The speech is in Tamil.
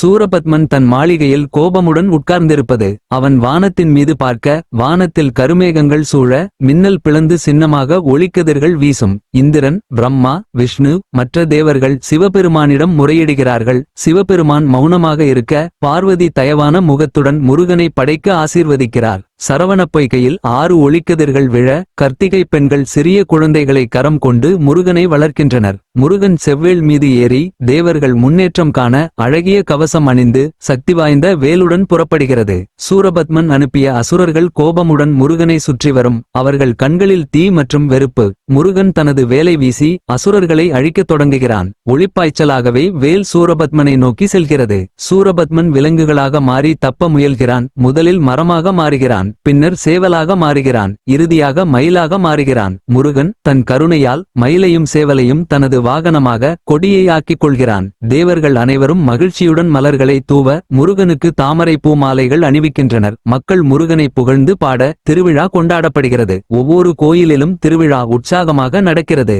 சூரபத்மன் தன் மாளிகையில் கோபமுடன் உட்கார்ந்திருப்பது அவன் வானத்தின் மீது பார்க்க வானத்தில் கருமேகங்கள் சூழ மின்னல் பிளந்து சின்னமாக ஒளிக்கதிர்கள் வீசும். இந்திரன் பிரம்மா விஷ்ணு மற்ற தேவர்கள் சிவபெருமானிடம் முறையிடுகிறார்கள். சிவபெருமான் மௌனமாக இருக்க பார்வதி தயவான முகத்துடன் முருகனை படைக்க ஆசீர்வதிக்கிறார். சரவணப் பொய்கையில் ஆறு ஒளிக்கதிர்கள் விழ கர்த்திகை பெண்கள் சிறிய குழந்தைகளை கரம் கொண்டு முருகனை வளர்க்கின்றனர். முருகன் செவ்வேள் மீது ஏறி தேவர்கள் முன்னேற்றம் காண அழகிய கவசம் அணிந்து சக்தி வாய்ந்த வேலுடன் புறப்படுகிறது. சூரபத்மன் அனுப்பிய அசுரர்கள் கோபமுடன் முருகனை சுற்றி வரும். அவர்கள் கண்களில் தீ மற்றும் வெறுப்பு. முருகன் தனது வேலை வீசி அசுரர்களை அழிக்கத் தொடங்குகிறான். ஒளிப்பாய்ச்சலாகவே வேல் சூரபத்மனை நோக்கி செல்கிறது. சூரபத்மன் விலங்குகளாக மாறி தப்ப முயல்கிறான். முதலில் மரமாக மாறுகிறான். மாறுகிறான் பின்னர் சேவலாக மாறுகிறான் இறுதியாக மயிலாக மாறுகிறான். முருகன் தன் கருணையால் மயிலையும் சேவலையும் தனது வாகனமாக கொடியை ஆக்கிக் கொள்கிறான். தேவர்கள் அனைவரும் மகிழ்ச்சியுடன் மலர்களை தூவ முருகனுக்கு தாமரை பூ மாலைகள் அணிவிக்கின்றனர். மக்கள் முருகனை புகழ்ந்து பாட திருவிழா கொண்டாடப்படுகிறது. ஒவ்வொரு கோயிலிலும் திருவிழா உற்சாகமாக நடக்கிறது.